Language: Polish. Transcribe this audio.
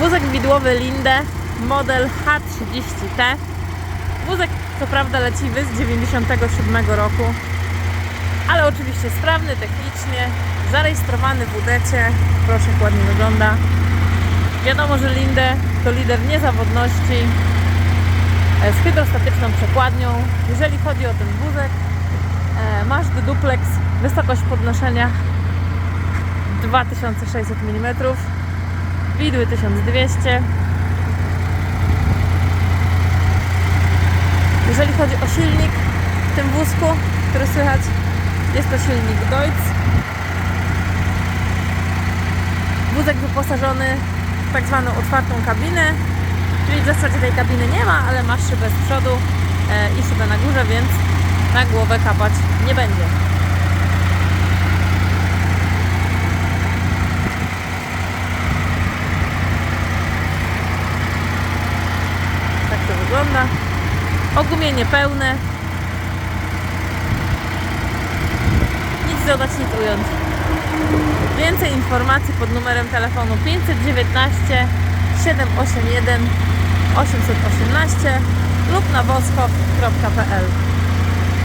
Wózek widłowy Linde, model H30T. Wózek co prawda leciwy z 97 roku, ale oczywiście sprawny technicznie, zarejestrowany w UDECie. Proszę, ładnie wygląda. Wiadomo, że Linde to lider niezawodności e, z hydrostatyczną przekładnią. Jeżeli chodzi o ten wózek, e, masz duplex, wysokość podnoszenia 2600 mm, widły 1200 Jeżeli chodzi o silnik w tym wózku, który słychać, jest to silnik Deutz. Wózek wyposażony w tak zwaną otwartą kabinę, czyli w zasadzie tej kabiny nie ma, ale masz szybę z przodu e, i szybę na górze, więc na głowę kapać nie będzie. Tak to wygląda. Ogumienie pełne. Nic dodać, nic ująć. Więcej informacji pod numerem telefonu 519 781 818 lub na woskow.pl